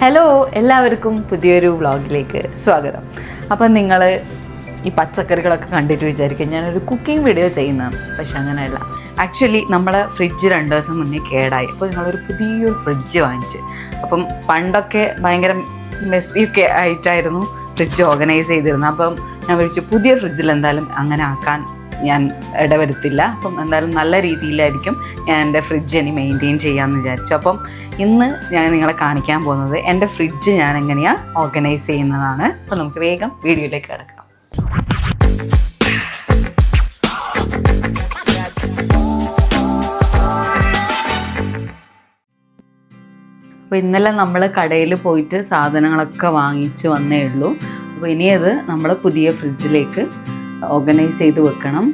Hello എല്ലാവർക്കും പുതിയൊരു വ്ളോഗിലേക്ക് സ്വാഗതം. അപ്പം നിങ്ങൾ ഈ പച്ചക്കറികളൊക്കെ കണ്ടിട്ട് വിചാരിക്കും ഞാനൊരു കുക്കിംഗ് വീഡിയോ ചെയ്യുന്നതാണ് പക്ഷെ അങ്ങനെയല്ല. ആക്ച്വലി നമ്മളെ ഫ്രിഡ്ജ് രണ്ട് ദിവസം മുന്നേ കേടായി. അപ്പോൾ ഞങ്ങളൊരു പുതിയൊരു ഫ്രിഡ്ജ് വാങ്ങിച്ച്. അപ്പം പണ്ടൊക്കെ ഭയങ്കര മെസ്സിയൊക്കെ ആയിട്ടായിരുന്നു ഫ്രിഡ്ജ് ഓർഗനൈസ് ചെയ്തിരുന്നത്. അപ്പം ഞാൻ വിളിച്ചു പുതിയ ഫ്രിഡ്ജിൽ എന്തായാലും അങ്ങനെ ആക്കാൻ ഞാൻ ഇടവരുത്തില്ല. അപ്പം എന്തായാലും നല്ല രീതിയിലായിരിക്കും ഞാൻ എന്റെ ഫ്രിഡ്ജ് ഇനി മെയിന്റെയിൻ ചെയ്യാമെന്ന് വിചാരിച്ചു. അപ്പം ഇന്ന് ഞാൻ നിങ്ങളെ കാണിക്കാൻ പോകുന്നത് എന്റെ ഫ്രിഡ്ജ് ഞാൻ എങ്ങനെയാണ് ഓർഗനൈസ് ചെയ്യുന്നതാണ്. അപ്പം നമുക്ക് വേഗം വീഡിയോയിലേക്ക് കിടക്കാം. അപ്പോൾ ഇന്നലെ നമ്മൾ കടയിൽ പോയിട്ട് സാധനങ്ങളൊക്കെ വാങ്ങിച്ച് വന്നേ ഉള്ളൂ. അപ്പോൾ ഇനി അത് നമ്മൾ പുതിയ ഫ്രിഡ്ജിലേക്ക് ഓർഗനൈസ് ചെയ്ത് വെക്കണം.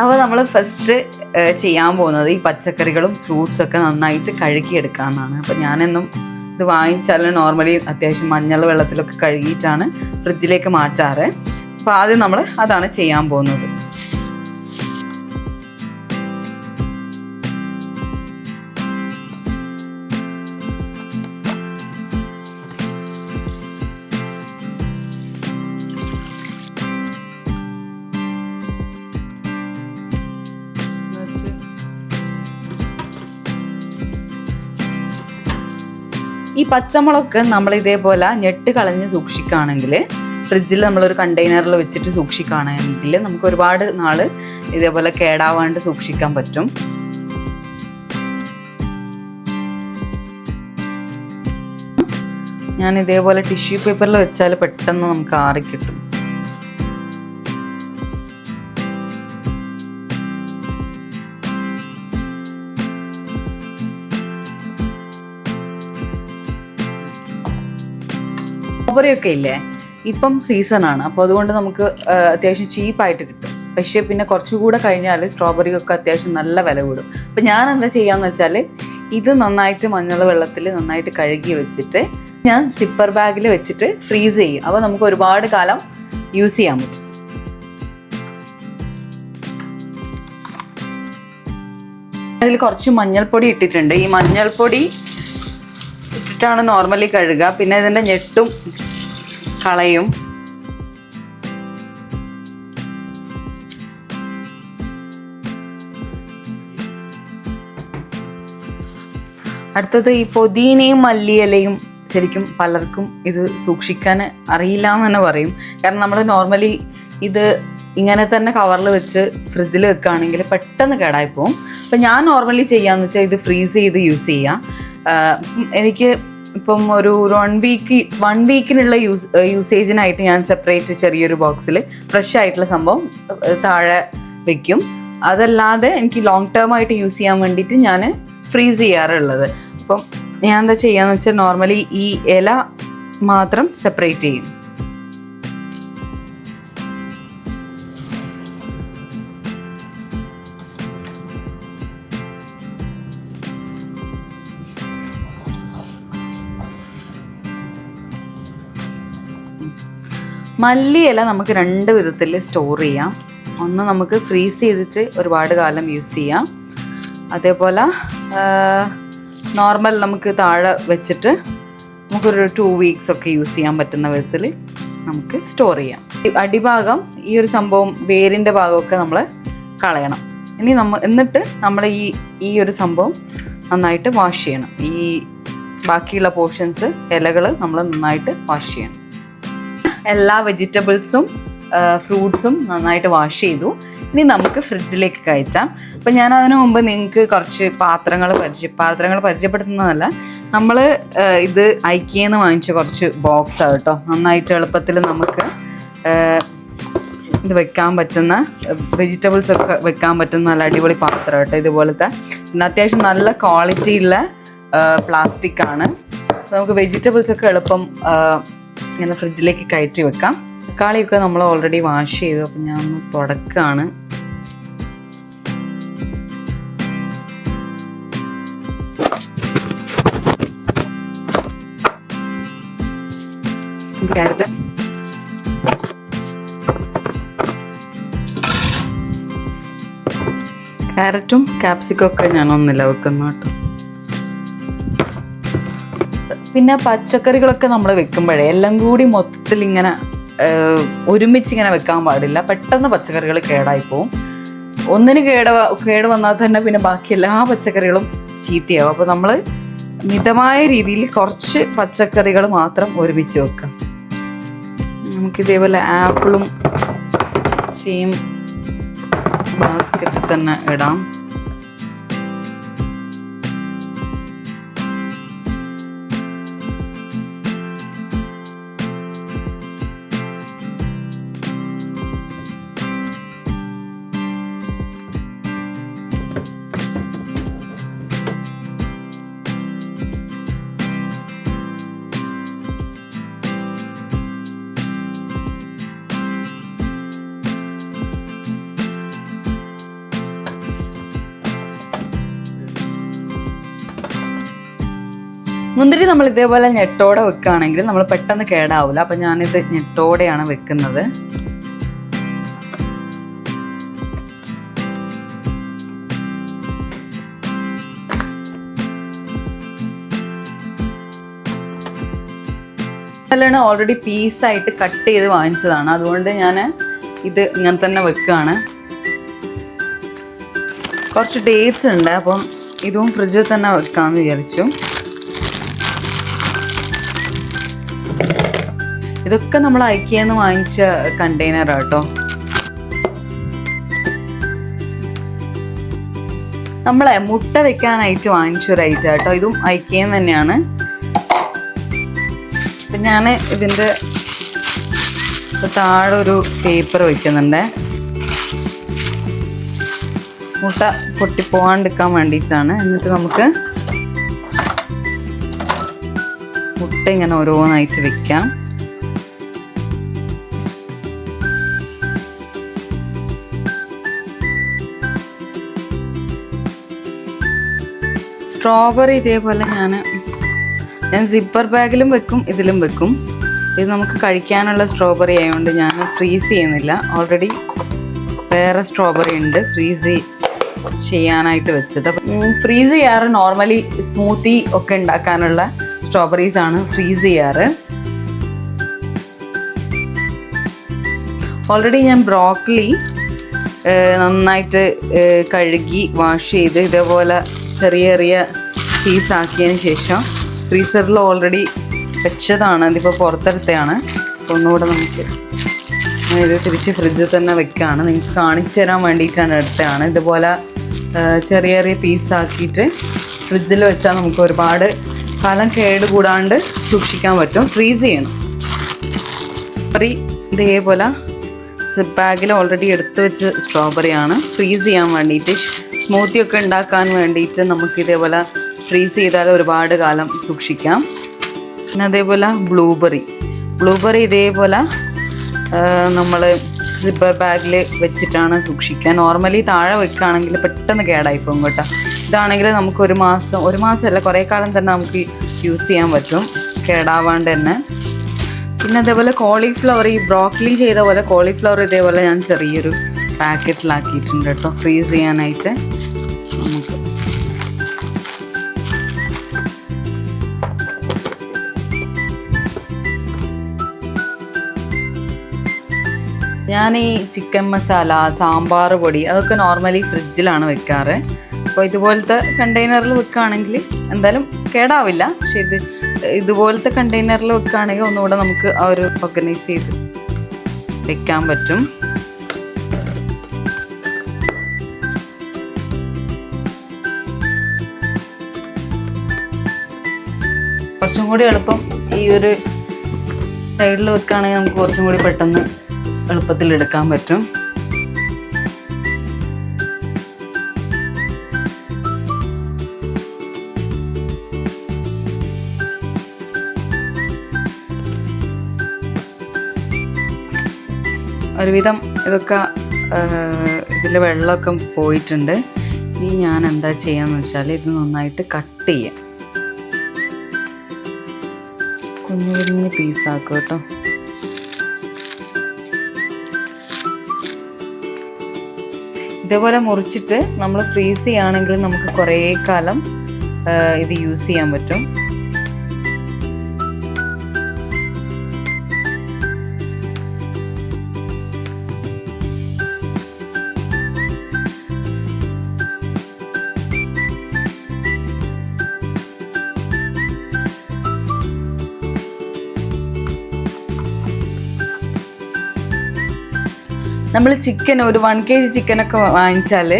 അപ്പോൾ നമ്മൾ ഫസ്റ്റ് ചെയ്യാൻ പോകുന്നത് ഈ പച്ചക്കറികളും ഫ്രൂട്ട്സ് ഒക്കെ നന്നായിട്ട് കഴുകിയെടുക്കാമെന്നാണ് അപ്പോൾ ഞാനെന്നും ഇത് വാങ്ങിച്ചാൽ നോർമലി അത്യാവശ്യം മഞ്ഞൾ വെള്ളത്തിലൊക്കെ കഴുകിയിട്ടാണ് ഫ്രിഡ്ജിലേക്ക് മാറ്റാറ്. അപ്പോൾ ആദ്യം നമ്മൾ അതാണ് ചെയ്യാൻ പോകുന്നത്. ഈ പച്ചമുളക് നമ്മൾ ഇതേപോലെ ഞെട്ട് കളഞ്ഞ് സൂക്ഷിക്കുകയാണെങ്കിൽ ഫ്രിഡ്ജിൽ നമ്മളൊരു കണ്ടെയ്നറിൽ വെച്ചിട്ട് സൂക്ഷിക്കുകയാണെങ്കിൽ നമുക്ക് ഒരുപാട് നാൾ ഇതേപോലെ കേടാവാണ്ട് സൂക്ഷിക്കാൻ പറ്റും. ഞാൻ ഇതേപോലെ ടിഷ്യൂ പേപ്പറിൽ വെച്ചാൽ പെട്ടെന്ന് നമുക്ക് ആറി കിട്ടും സ്ട്രോബെറിയൊക്കെ ഇല്ലേ? ഇപ്പം സീസണാണ് അപ്പോൾ അതുകൊണ്ട് നമുക്ക് അത്യാവശ്യം ചീപ്പായിട്ട് കിട്ടും. പക്ഷേ പിന്നെ കുറച്ചുകൂടെ കഴിഞ്ഞാൽ സ്ട്രോബെറിയൊക്കെ അത്യാവശ്യം നല്ല വില കൂടും. അപ്പം ഞാൻ എന്താ ചെയ്യാന്ന് വെച്ചാൽ ഇത് നന്നായിട്ട് മഞ്ഞൾ വെള്ളത്തിൽ നന്നായിട്ട് കഴുകി വെച്ചിട്ട് ഞാൻ സിപ്പർ ബാഗിൽ വെച്ചിട്ട് ഫ്രീസ് ചെയ്യും. അപ്പോൾ നമുക്ക് ഒരുപാട് കാലം യൂസ് ചെയ്യാൻ പറ്റും. അതിൽ കുറച്ച് മഞ്ഞൾപ്പൊടി ഇട്ടിട്ടുണ്ട്. ഈ മഞ്ഞൾപ്പൊടി ഇട്ടിട്ടാണ് നോർമലി കഴുകുക. പിന്നെ ഇതിന്റെ ഞെട്ടും കളയും. അടുത്തത് ഈ പൊതീനയും മല്ലിയലയും ശരിക്കും പലർക്കും ഇത് സൂക്ഷിക്കാൻ അറിയില്ല എന്ന് തന്നെ പറയും. കാരണം നമ്മൾ നോർമലി ഇത് ഇങ്ങനെ തന്നെ കവറിൽ വെച്ച് ഫ്രിഡ്ജിൽ വെക്കുകയാണെങ്കിൽ പെട്ടെന്ന് കേടായി പോകും അപ്പം ഞാൻ നോർമലി ചെയ്യാന്ന് വെച്ചാൽ ഇത് ഫ്രീസ് ചെയ്ത് യൂസ് ചെയ്യാം. എനിക്ക് ഇപ്പം ഒരു വൺ വീക്ക് വൺ വീക്കിനുള്ള യൂസ് യൂസേജിനായിട്ട് ഞാൻ സെപ്പറേറ്റ് ചെറിയൊരു ബോക്സിൽ ഫ്രഷ് ആയിട്ടുള്ള സംഭവം താഴെ വെക്കും. അതല്ലാതെ എനിക്ക് ലോങ് ടേം ആയിട്ട് യൂസ് ചെയ്യാൻ വേണ്ടിയിട്ട് ഞാൻ ഫ്രീസ് ചെയ്യാറുള്ളത്. അപ്പം ഞാൻ എന്താ ചെയ്യാന്ന് വെച്ചാൽ നോർമലി ഈ ഇല മാത്രം സെപ്പറേറ്റ് ചെയ്യും. മല്ലിയില നമുക്ക് രണ്ട് വിധത്തിൽ സ്റ്റോർ ചെയ്യാം. ഒന്ന് നമുക്ക് ഫ്രീസ് ചെയ്തിട്ട് ഒരുപാട് കാലം യൂസ് ചെയ്യാം. അതേപോലെ നോർമൽ നമുക്ക് താഴെ വെച്ചിട്ട് നമുക്കൊരു ടു വീക്സ് ഒക്കെ യൂസ് ചെയ്യാൻ പറ്റുന്ന വിധത്തിൽ നമുക്ക് സ്റ്റോർ ചെയ്യാം. അടിഭാഗം ഈ ഒരു സംഭവം വേരിന്റെ ഭാഗമൊക്കെ നമ്മൾ കളയണം. ഇനി നമ്മ എന്നിട്ട് നമ്മൾ ഈ ഈ ഒരു സംഭവം നന്നായിട്ട് വാഷ് ചെയ്യണം. ഈ ബാക്കിയുള്ള പോർഷൻസ് ഇലകൾ നമ്മൾ നന്നായിട്ട് വാഷ് ചെയ്യണം. എല്ലാ വെജിറ്റബിൾസും ഫ്രൂട്ട്സും നന്നായിട്ട് വാഷ് ചെയ്തു. ഇനി നമുക്ക് ഫ്രിഡ്ജിലേക്ക് കയറ്റാം. അപ്പം ഞാൻ അതിനു മുമ്പ് നിങ്ങൾക്ക് കുറച്ച് പാത്രങ്ങൾ പരിചയ പാത്രങ്ങൾ പരിചയപ്പെടുത്തുന്നതല്ല. നമ്മൾ ഇത് ഐക്കിയെന്ന് വാങ്ങിച്ച കുറച്ച് ബോക്സ് ആണ് കേട്ടോ. നന്നായിട്ട് എളുപ്പത്തിൽ നമുക്ക് ഇത് വെക്കാൻ പറ്റുന്ന വെജിറ്റബിൾസ് ഒക്കെ വെക്കാൻ പറ്റുന്ന നല്ല അടിപൊളി പാത്രം കേട്ടോ ഇതുപോലത്തെ. പിന്നെ അത്യാവശ്യം നല്ല ക്വാളിറ്റിയുള്ള പ്ലാസ്റ്റിക് ആണ്. നമുക്ക് വെജിറ്റബിൾസ് ഒക്കെ എളുപ്പം ഇങ്ങനെ ഫ്രിഡ്ജിലേക്ക് കയറ്റി വെക്കാം. തക്കാളിയൊക്കെ നമ്മൾ ഓൾറെഡി വാഷ് ചെയ്തു. അപ്പം ഞാൻ ഒന്ന് തുടക്കാണ്. ക്യാരറ്റ്. ക്യാപ്സിക്കും ഒക്കെ ഞാൻ ഒന്നില്ല വെക്കുന്നു കേട്ടോ. പിന്നെ പച്ചക്കറികളൊക്കെ നമ്മൾ വെക്കുമ്പോഴേ എല്ലാം കൂടി മൊത്തത്തിൽ ഇങ്ങനെ ഒരുമിച്ച് ഇങ്ങനെ വെക്കാൻ പാടില്ല. പെട്ടെന്ന് പച്ചക്കറികൾ കേടായി പോവും. ഒന്നിന് കേട് കേട് വന്നാൽ തന്നെ പിന്നെ ബാക്കി എല്ലാ പച്ചക്കറികളും ചീത്തയാവും. അപ്പോൾ നമ്മൾ മിതമായ രീതിയിൽ കുറച്ച് പച്ചക്കറികൾ മാത്രം ഒരുമിച്ച് വെക്കാം നമുക്ക് ഇതേപോലെ ആപ്പിളും സെയിം ബാസ്ക്കറ്റിൽ തന്നെ ഇടാം. മുന്തിരി നമ്മൾ ഇതേപോലെ ഞെട്ടോടെ വെക്കുകയാണെങ്കിൽ നമ്മൾ പെട്ടെന്ന് കേടാവില്ല അപ്പം ഞാനിത് ഞെട്ടോടെയാണ് വെക്കുന്നത്. നല്ലോണം ഓൾറെഡി പീസായിട്ട് കട്ട് ചെയ്ത് വാങ്ങിച്ചതാണ്. അതുകൊണ്ട് ഞാൻ ഇത് ഇങ്ങനെ തന്നെ വെക്കുകയാണ്. കുറച്ച് ഡേറ്റ്സ് ഉണ്ട് അപ്പം ഇതും ഫ്രിഡ്ജിൽ തന്നെ വെക്കാമെന്ന് വിചാരിച്ചു. ഇതൊക്കെ നമ്മൾ ഐക്കിയെന്ന് വാങ്ങിച്ച കണ്ടെയ്നർ കേട്ടോ നമ്മളെ മുട്ട വെക്കാനായിട്ട് വാങ്ങിച്ചൊരു ഐറ്റം ഇതും ഐക്കിയെന്ന് തന്നെയാണ്. അപ്പം ഞാൻ ഇതിന്റെ താഴെ ഒരു പേപ്പർ വയ്ക്കുന്നുണ്ട് മുട്ട പൊട്ടിപ്പോവാണ്ടിരിക്കാൻ വേണ്ടിയിട്ടാണ്. എന്നിട്ട് നമുക്ക് മുട്ട ഇങ്ങനെ ഓരോന്നായിട്ട് വെക്കാം. സ്ട്രോബെറി ഇതേപോലെ ഞാൻ ഞാൻ സിപ്പർ ബാഗിലും വെക്കും ഇതിലും വെക്കും. ഇത് നമുക്ക് കഴിക്കാനുള്ള സ്ട്രോബെറി ആയതുകൊണ്ട് ഞാൻ ഫ്രീസ് ചെയ്യുന്നില്ല. ഓൾറെഡി വേറെ സ്ട്രോബെറി ഉണ്ട് ഫ്രീസ് ചെയ്യാനായിട്ട് വെച്ചത്. ഫ്രീസ് ചെയ്യാറ്. നോർമലി സ്മൂത്തി ഒക്കെ ഉണ്ടാക്കാനുള്ള സ്ട്രോബെറീസ് ആണ് ഫ്രീസ് ചെയ്യാറ്. ഓൾറെഡി ഞാൻ ബ്രോക്കലി നന്നായിട്ട് കഴുകി വാഷ് ചെയ്ത് ഇതേപോലെ ചെറിയ ചെറിയ പീസാക്കിയതിന് ശേഷം ഫ്രീസറിൽ ഓൾറെഡി വെച്ചതാണ്. അതിപ്പോൾ പുറത്തെടുത്തതാണ്. ഒന്നുകൂടെ നമുക്ക് ഇത് തിരിച്ച് ഫ്രിഡ്ജിൽ തന്നെ വെക്കുകയാണ് നിങ്ങൾക്ക് കാണിച്ചു തരാൻ വേണ്ടിയിട്ടാണ് എടുത്തതാണ്. ഇതുപോലെ ചെറിയ ചെറിയ പീസാക്കിയിട്ട് ഫ്രിഡ്ജിൽ വെച്ചാൽ നമുക്ക് ഒരുപാട് കാലം കേട് കൂടാണ്ട് സൂക്ഷിക്കാൻ പറ്റും. ഫ്രീസ് ചെയ്യണം. ഇതേപോലെ സിപ്പ് ബാഗിൽ ഓൾറെഡി എടുത്തു വെച്ച് സ്ട്രോബെറി ആണ്. ഫ്രീസ് ചെയ്യാൻ വേണ്ടിയിട്ട് സ്മൂത്തി ഒക്കെ ഉണ്ടാക്കാൻ വേണ്ടിയിട്ട് നമുക്ക് ഇതേപോലെ ഫ്രീസ് ചെയ്താൽ ഒരുപാട് കാലം സൂക്ഷിക്കാം. പിന്നെ അതേപോലെ ബ്ലൂബെറി ബ്ലൂബെറി ഇതേപോലെ നമ്മൾ സിപ്പർ ബാഗിൽ വെച്ചിട്ടാണ് സൂക്ഷിക്കുക. നോർമലി താഴെ വെക്കുകയാണെങ്കിൽ പെട്ടെന്ന് കേടായി പോകും കേട്ടോ. ഇതാണെങ്കിൽ നമുക്ക് ഒരു മാസം ഒരു മാസമല്ല കുറേ കാലം തന്നെ നമുക്ക് യൂസ് ചെയ്യാൻ പറ്റും. കേടാവാണ്ട് തന്നെ. പിന്നെ അതേപോലെ കോളിഫ്ലവർ ഈ ബ്രോക്കലി ചെയ്ത പോലെ കോളിഫ്ലവർ ഇതേപോലെ ഞാൻ ചെറിയൊരു പാക്കറ്റിലാക്കിയിട്ടുണ്ട് കേട്ടോ. ഫ്രീസ് ചെയ്യാനായിട്ട് നമുക്ക് ഞാൻ ഈ ചിക്കൻ മസാല സാമ്പാർ പൊടി അതൊക്കെ നോർമലി ഫ്രിഡ്ജിലാണ് വെക്കാറ്. അപ്പോൾ ഇതുപോലത്തെ കണ്ടെയ്നറിൽ വെക്കുകയാണെങ്കിൽ എന്തായാലും കേടാവില്ല. പക്ഷേ ഇത് ഇതുപോലത്തെ കണ്ടെയ്നറിൽ വെക്കുകയാണെങ്കിൽ ഒന്നുകൂടെ നമുക്ക് ആ ഒരു ഓർഗനൈസ് ചെയ്ത് വെക്കാൻ പറ്റും. കുറച്ചും കൂടി എളുപ്പം ഈ ഒരു സൈഡിൽ വെക്കുകയാണെങ്കിൽ നമുക്ക് കുറച്ചും കൂടി പെട്ടെന്ന് എളുപ്പത്തിൽ എടുക്കാൻ പറ്റും. ഒരുവിധം ഇതൊക്കെ ഇതിൽ വെള്ളമൊക്കെ പോയിട്ടുണ്ട്. ഇനി ഞാൻ എന്താ ചെയ്യാന്ന് വെച്ചാൽ ഇത് നന്നായിട്ട് കട്ട് ചെയ്യാം. കുഞ്ഞു കുഞ്ഞു പീസാക്കും കേട്ടോ. ഇതേപോലെ മുറിച്ചിട്ട് നമ്മൾ ഫ്രീസ് ചെയ്യുകയാണെങ്കിൽ നമുക്ക് കുറേ കാലം ഇത് യൂസ് ചെയ്യാൻ പറ്റും. നമ്മൾ ചിക്കൻ ഒരു വൺ കെ ജി ചിക്കനൊക്കെ വാങ്ങിച്ചാൽ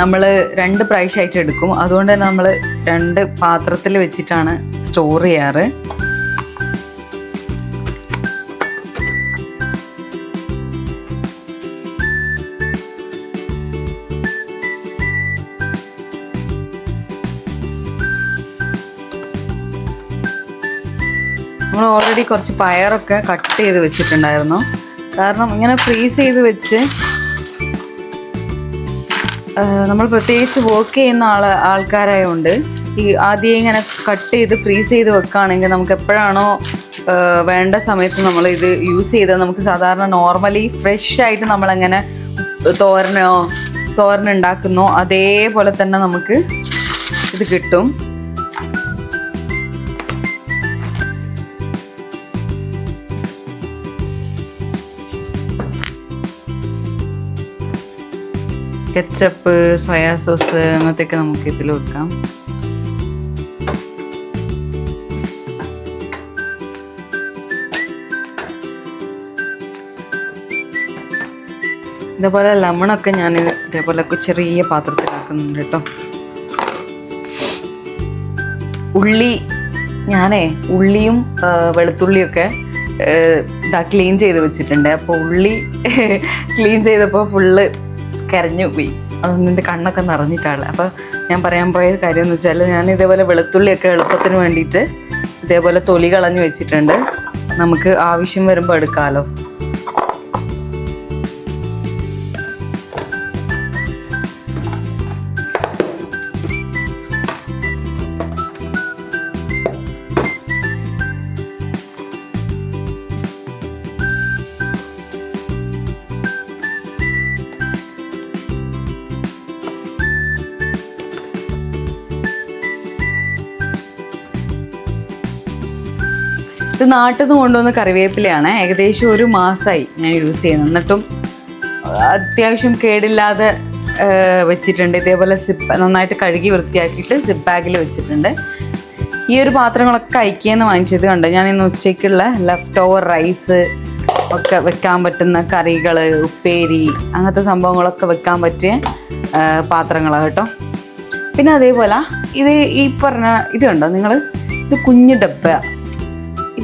നമ്മൾ രണ്ട് പ്രാവശ്യമായിട്ട് എടുക്കും. അതുകൊണ്ട് തന്നെ നമ്മൾ രണ്ട് പാത്രത്തിൽ വെച്ചിട്ടാണ് സ്റ്റോർ ചെയ്യാറ്. നമ്മൾ ഓൾറെഡി കുറച്ച് പയറൊക്കെ കട്ട് ചെയ്ത് വെച്ചിട്ടുണ്ടായിരുന്നു. കാരണം ഇങ്ങനെ ഫ്രീസ് ചെയ്ത് വെച്ച് നമ്മൾ പ്രത്യേകിച്ച് വർക്ക് ചെയ്യുന്ന ആൾ ആൾക്കാരായതുകൊണ്ട് ഈ ആദ്യം ഇങ്ങനെ കട്ട് ചെയ്ത് ഫ്രീസ് ചെയ്ത് വെക്കുകയാണെങ്കിൽ നമുക്ക് എപ്പോഴാണോ വേണ്ട സമയത്ത് നമ്മൾ ഇത് യൂസ് ചെയ്ത് നമുക്ക് സാധാരണ നോർമലി ഫ്രഷ് ആയിട്ട് നമ്മളെങ്ങനെ തോരനോ തോരനുണ്ടാക്കുന്നോ അതേപോലെ തന്നെ നമുക്ക് ഇത് കിട്ടും. കെച്ചപ്പ് സോയാ സോസ് അങ്ങനത്തെയൊക്കെ നമുക്ക് ഇതിൽ വെക്കാം. ഇതേപോലെ ലെമണൊക്കെ ഞാൻ ഇതേപോലെ ചെറിയ പാത്രത്തിലാക്കുന്നുണ്ട് കേട്ടോ. ഉള്ളി ഞാനേ ഉള്ളിയും വെളുത്തുള്ളിയും വെളുത്തുള്ളിയൊക്കെ ഇതാ ക്ലീൻ ചെയ്ത് വെച്ചിട്ടുണ്ട്. അപ്പോൾ ഉള്ളി ക്ലീൻ ചെയ്തപ്പോൾ ഫുള്ള് കരഞ്ഞു പോയി. അതൊന്നും എന്റെ കണ്ണൊക്കെ നിറഞ്ഞിട്ടാണ്. അപ്പോൾ ഞാൻ പറയാൻ പോയ കാര്യം എന്ന് വെച്ചാൽ ഞാൻ ഇതേപോലെ വെളുത്തുള്ളിയൊക്കെ എളുപ്പത്തിന് വേണ്ടിയിട്ട് ഇതേപോലെ തൊലി കളഞ്ഞു വെച്ചിട്ടുണ്ട്. നമുക്ക് ആവശ്യം വരുമ്പോൾ എടുക്കാമല്ലോ നാട്ടിൽ നിന്ന് കൊണ്ടുവന്ന കറിവേപ്പിലയാണ്. ഏകദേശം ഒരു മാസമായി ഞാൻ യൂസ് ചെയ്യുന്നത്. എന്നിട്ടും അത്യാവശ്യം കേടില്ലാതെ വെച്ചിട്ടുണ്ട്. ഇതേപോലെ സിപ്പ് നന്നായിട്ട് കഴുകി വൃത്തിയാക്കിയിട്ട് സിപ്പ് ബാഗിൽ വെച്ചിട്ടുണ്ട്. ഈ ഒരു പാത്രങ്ങളൊക്കെ ഐക്യെന്ന് വാങ്ങിച്ചത് കണ്ട്? ഞാൻ ഇന്ന് ഉച്ചയ്ക്കുള്ള ലെഫ്റ്റ് ഓവർ റൈസ് ഒക്കെ വെക്കാൻ പറ്റുന്ന കറികൾ ഉപ്പേരി അങ്ങനത്തെ സംഭവങ്ങളൊക്കെ വെക്കാൻ പറ്റിയ പാത്രങ്ങളാണ് കേട്ടോ. പിന്നെ അതേപോലെ ഇത് ഈ പറഞ്ഞ ഇത് കണ്ടോ നിങ്ങൾ ഇത് കുഞ്ഞു ഡബ്ബ.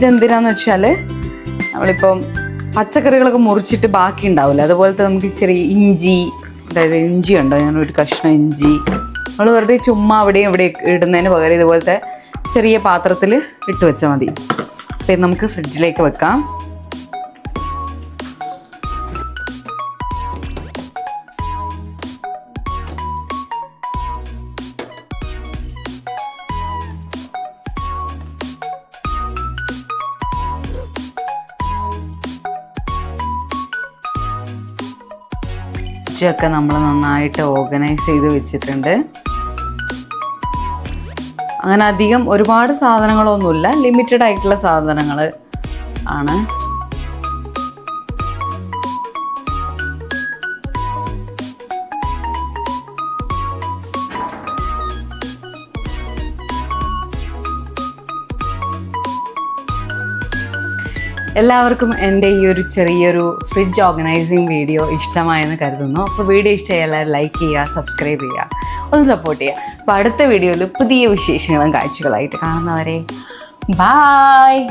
ഇതെന്തിനാന്ന് വെച്ചാൽ നമ്മളിപ്പം പച്ചക്കറികളൊക്കെ മുറിച്ചിട്ട് ബാക്കി ഉണ്ടാവില്ല അതുപോലത്തെ നമുക്ക് ചെറിയ ഇഞ്ചി അതായത് ഇഞ്ചി ഉണ്ടോ? ഞാൻ ഒരു കഷ്ണം ഇഞ്ചി. നമ്മൾ വെറുതെ ചുമ്മാ അവിടെയും ഇവിടെ ഇടുന്നതിന് പകരം ഇതുപോലത്തെ ചെറിയ പാത്രത്തിൽ ഇട്ട് വെച്ചാൽ മതി. അപ്പം നമുക്ക് ഫ്രിഡ്ജിലേക്ക് വെക്കാം. ഫ്രിഡ്ജൊക്കെ നമ്മൾ നന്നായിട്ട് ഓർഗനൈസ് ചെയ്ത് വെച്ചിട്ടുണ്ട്. അങ്ങനെ അധികം ഒരുപാട് സാധനങ്ങളൊന്നുമില്ല. ലിമിറ്റഡ് ആയിട്ടുള്ള സാധനങ്ങൾ ആണ്. എല്ലാവർക്കും എന്റെ ഈ ഒരു ചെറിയൊരു ഫ്രിഡ്ജ് ഓർഗനൈസിങ് വീഡിയോ ഇഷ്ടമായെന്ന് കരുതുന്നു. അപ്പോൾ വീഡിയോ ഇഷ്ടമായി എല്ലാവരും ലൈക്ക് ചെയ്യുക സബ്സ്ക്രൈബ് ചെയ്യുക ഒന്ന് സപ്പോർട്ട് ചെയ്യുക. അപ്പോൾ അടുത്ത വീഡിയോയിൽ പുതിയ വിശേഷങ്ങളും കാഴ്ചകളായിട്ട് കാണുന്നവരെ ബായ്